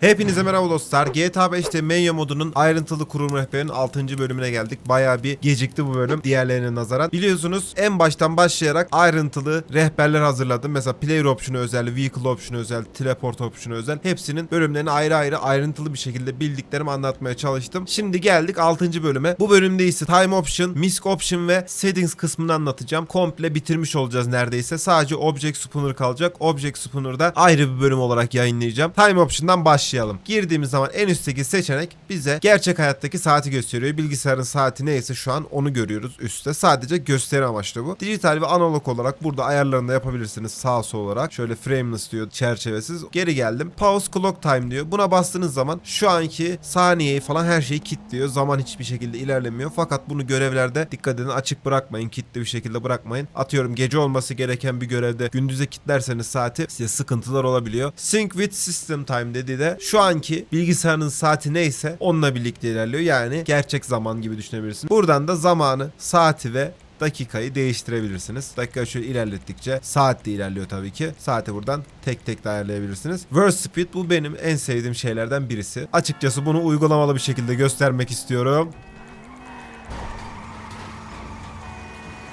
Hepinize merhaba dostlar. GTA 5'te Menya modunun ayrıntılı kurum rehberinin 6. bölümüne geldik. Bayağı bir gecikti bu bölüm diğerlerine nazaran. Biliyorsunuz en baştan başlayarak ayrıntılı rehberler hazırladım. Mesela player option'u özel, vehicle option'u özel, teleport option'u özel. Hepsinin bölümlerini ayrı ayrı ayrıntılı bir şekilde bildiklerimi anlatmaya çalıştım. Şimdi geldik 6. bölüme. Bu bölümde ise time option, misc option ve settings kısmını anlatacağım. Komple bitirmiş olacağız neredeyse. Sadece object spooner kalacak. Object spooner'da ayrı bir bölüm olarak yayınlayacağım. Time option'dan başlayalım. Girdiğimiz zaman en üstteki seçenek bize gerçek hayattaki saati gösteriyor. Bilgisayarın saati neyse şu an onu görüyoruz üstte. Sadece gösteri amaçlı bu. Dijital ve analog olarak burada ayarlarını da yapabilirsiniz sağ sol olarak. Şöyle frameless diyor çerçevesiz. Geri geldim. Pause clock time diyor. Buna bastığınız zaman şu anki saniyeyi falan her şeyi kilitliyor. Zaman hiçbir şekilde ilerlemiyor. Fakat bunu görevlerde dikkat edin açık bırakmayın. Kilitli bir şekilde bırakmayın. Atıyorum gece olması gereken bir görevde gündüze kilitlerseniz saati size sıkıntılar olabiliyor. Sync with system time dedi de şu anki bilgisayarın saati neyse onunla birlikte ilerliyor. Yani gerçek zaman gibi düşünebilirsiniz. Buradan da zamanı, saati ve dakikayı değiştirebilirsiniz. Dakika şöyle ilerlettikçe saat de ilerliyor tabii ki. Saati buradan tek tek de ayarlayabilirsiniz. Verse Speed bu benim en sevdiğim şeylerden birisi. Açıkçası bunu uygulamalı bir şekilde göstermek istiyorum.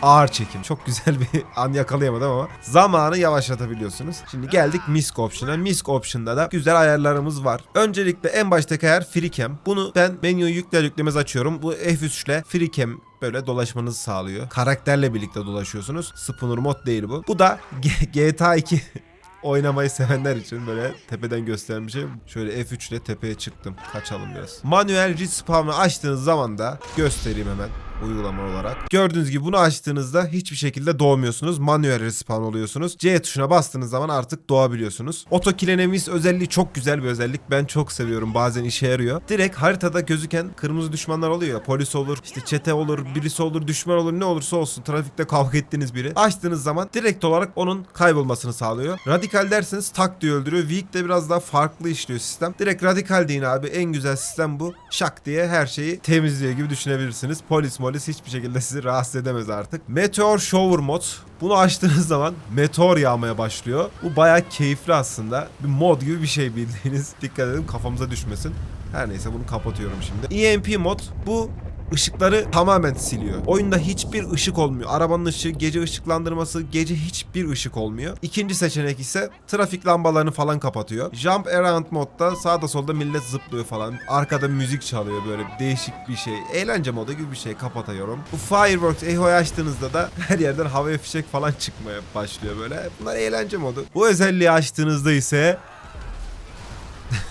Ağır çekim. Çok güzel bir an yakalayamadım ama zamanı yavaşlatabiliyorsunuz. Şimdi geldik Misc Option'a. Misc Option'da da güzel ayarlarımız var. Öncelikle en baştaki ayar FreeCam. Bunu ben menüyü yükler yüklemez açıyorum. Bu F3 ile FreeCam böyle dolaşmanızı sağlıyor. Karakterle birlikte dolaşıyorsunuz. Spooner mod değil bu. Bu da G- GTA 2 oynamayı sevenler için böyle tepeden gösteren bir şey. Şöyle F3 ile tepeye çıktım. Kaçalım biraz. Manuel respawn'ı açtığınız zaman da göstereyim hemen uygulama olarak. Gördüğünüz gibi bunu açtığınızda hiçbir şekilde doğmuyorsunuz. Manuel respawn oluyorsunuz. C tuşuna bastığınız zaman artık doğabiliyorsunuz. Auto kill özelliği çok güzel bir özellik. Ben çok seviyorum. Bazen işe yarıyor. Direkt haritada gözüken kırmızı düşmanlar oluyor ya. Polis olur, işte çete olur, birisi olur, düşman olur, ne olursa olsun. Trafikte kavga ettiğiniz biri. Açtığınız zaman direkt olarak onun kaybolmasını sağlıyor. Radikal derseniz tak diye öldürüyor. Weak de biraz daha farklı işliyor sistem. Direkt radikal deyin abi. En güzel sistem bu. Şak diye her şeyi temizliyor gibi düşünebilirsiniz. Polis molis hiçbir şekilde sizi rahatsız edemez artık. Meteor Shower mod. Bunu açtığınız zaman meteor yağmaya başlıyor. Bu bayağı keyifli aslında. Bir mod gibi bir şey bildiğiniz. Dikkat edin kafamıza düşmesin. Her neyse bunu kapatıyorum şimdi. EMP mod bu ışıkları tamamen siliyor. Oyunda hiçbir ışık olmuyor. Arabanın ışığı, gece ışıklandırması, gece hiçbir ışık olmuyor. İkinci seçenek ise trafik lambalarını falan kapatıyor. Jump around modda sağda solda millet zıplıyor falan. Arkada müzik çalıyor böyle değişik bir şey. Eğlence modu gibi bir şey kapatıyorum. Bu Fireworks Echo'yu açtığınızda da her yerden havaya fişek falan çıkmaya başlıyor böyle. Bunlar eğlence modu. Bu özelliği açtığınızda ise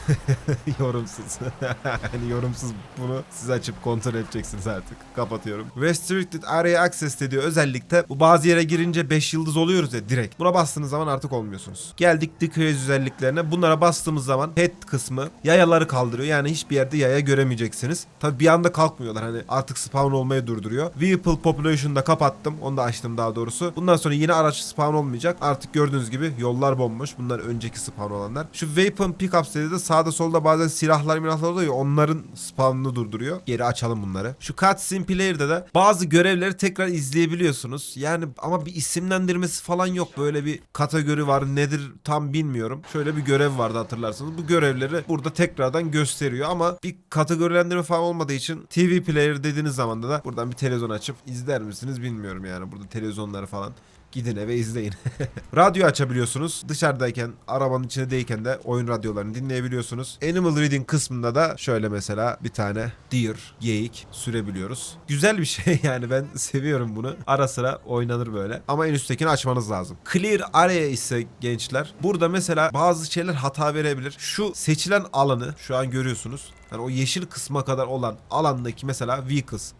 yorumsuz. hani yorumsuz bunu siz açıp kontrol edeceksiniz artık. Kapatıyorum. Restricted Area Access dediği özellikte bu bazı yere girince 5 yıldız oluyoruz ya direkt. Buna bastığınız zaman artık olmuyorsunuz. Geldik Decrease özelliklerine. Bunlara bastığımız zaman head kısmı yayaları kaldırıyor. Yani hiçbir yerde yaya göremeyeceksiniz. Tabi bir anda kalkmıyorlar. Hani artık spawn olmayı durduruyor. Vehicle Population'ı da kapattım. Onu da açtım daha doğrusu. Bundan sonra yine araç spawn olmayacak. Artık gördüğünüz gibi yollar bomboş. Bunlar önceki spawn olanlar. Şu Weapon Pickups dedi de sağda solda bazen silahlar milahlar oluyor onların spawnını durduruyor. Geri açalım bunları. Şu Cutscene Player'da da bazı görevleri tekrar izleyebiliyorsunuz. Yani ama bir isimlendirmesi falan yok. Böyle bir kategori var. Nedir tam bilmiyorum. Şöyle bir görev vardı hatırlarsanız. Bu görevleri burada tekrardan gösteriyor ama bir kategorilendirme falan olmadığı için TV Player dediğiniz zaman da buradan bir televizyon açıp izler misiniz bilmiyorum yani. Burada televizyonları falan Gidin eve izleyin. Radyo açabiliyorsunuz. Dışarıdayken, arabanın içindeyken de oyun radyolarını dinleyebiliyorsunuz. Animal Reading kısmında da şöyle mesela bir tane deer, geyik sürebiliyoruz. Güzel bir şey yani ben seviyorum bunu. Ara sıra oynanır böyle. Ama en üsttekini açmanız lazım. Clear Area ise gençler. Burada mesela bazı şeyler hata verebilir. Şu seçilen alanı şu an görüyorsunuz. Yani o yeşil kısma kadar olan alandaki mesela vehicles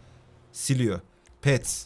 siliyor. Pets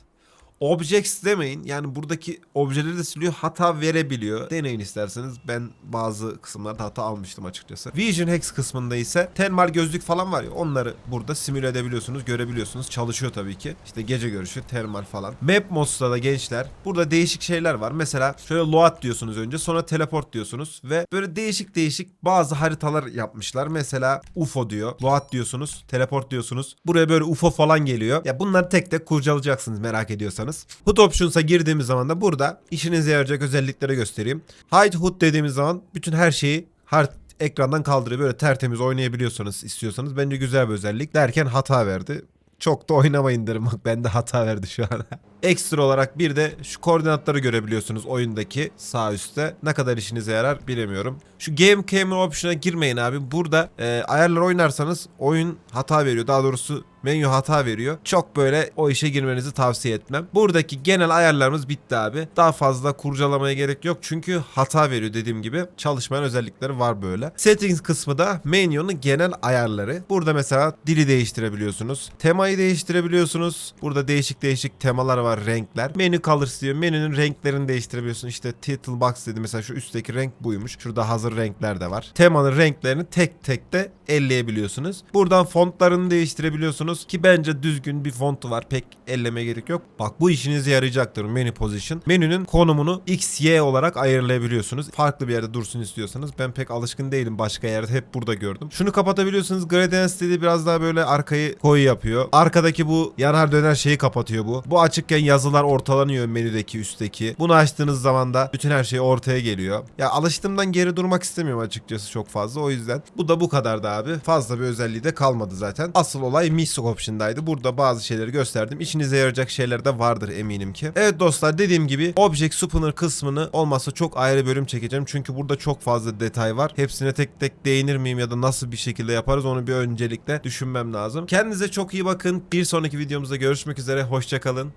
Objects demeyin. Yani buradaki objeleri de siliyor. Hata verebiliyor. Deneyin isterseniz. Ben bazı kısımlarda hata almıştım açıkçası. Vision Hex kısmında ise termal gözlük falan var ya. Onları burada simüle edebiliyorsunuz. Görebiliyorsunuz. Çalışıyor tabii ki. İşte gece görüşü, termal falan. Map Mods'ta da gençler. Burada değişik şeyler var. Mesela şöyle load diyorsunuz önce. Sonra teleport diyorsunuz. Ve böyle değişik değişik bazı haritalar yapmışlar. Mesela UFO diyor. Load diyorsunuz. Teleport diyorsunuz. Buraya böyle UFO falan geliyor. Ya bunları tek tek kurcalayacaksınız merak ediyorsanız. HUD Options'a girdiğimiz zaman da burada işinize yarayacak özellikleri göstereyim. Hide HUD dediğimiz zaman bütün her şeyi har- ekrandan kaldırıyor. Böyle tertemiz oynayabiliyorsanız istiyorsanız bence güzel bir özellik. Derken hata verdi. Çok da oynamayın derim bak bende hata verdi şu an. Ekstra olarak bir de şu koordinatları görebiliyorsunuz oyundaki sağ üstte. Ne kadar işinize yarar bilemiyorum. Şu Game Camera Option'a girmeyin abi. Burada e, ayarlar oynarsanız oyun hata veriyor. Daha doğrusu menü hata veriyor. Çok böyle o işe girmenizi tavsiye etmem. Buradaki genel ayarlarımız bitti abi. Daha fazla kurcalamaya gerek yok. Çünkü hata veriyor dediğim gibi. Çalışmayan özellikleri var böyle. Settings kısmı da menünün genel ayarları. Burada mesela dili değiştirebiliyorsunuz. Temayı değiştirebiliyorsunuz. Burada değişik değişik temalar var, renkler. Menü colors diyor. Menünün renklerini değiştirebiliyorsun. İşte title box dedi. Mesela şu üstteki renk buymuş. Şurada hazır renkler de var. Temanın renklerini tek tek de elleyebiliyorsunuz. Buradan fontlarını değiştirebiliyorsunuz ki bence düzgün bir fontu var. Pek elleme gerek yok. Bak bu işinize yarayacaktır menü position. Menünün konumunu X, Y olarak ayarlayabiliyorsunuz. Farklı bir yerde dursun istiyorsanız. Ben pek alışkın değilim başka yerde. Hep burada gördüm. Şunu kapatabiliyorsunuz. Gradient dedi biraz daha böyle arkayı koyu yapıyor. Arkadaki bu yanar döner şeyi kapatıyor bu. Bu açıkken yazılar ortalanıyor menüdeki üstteki. Bunu açtığınız zaman da bütün her şey ortaya geliyor. Ya alıştığımdan geri durmak istemiyorum açıkçası çok fazla. O yüzden bu da bu kadardı abi. Fazla bir özelliği de kalmadı zaten. Asıl olay Misok Option'daydı. Burada bazı şeyleri gösterdim. İşinize yarayacak şeyler de vardır eminim ki. Evet dostlar dediğim gibi Object Spinner kısmını olmazsa çok ayrı bölüm çekeceğim. Çünkü burada çok fazla detay var. Hepsine tek tek değinir miyim ya da nasıl bir şekilde yaparız onu bir öncelikle düşünmem lazım. Kendinize çok iyi bakın. Bir sonraki videomuzda görüşmek üzere. Hoşçakalın.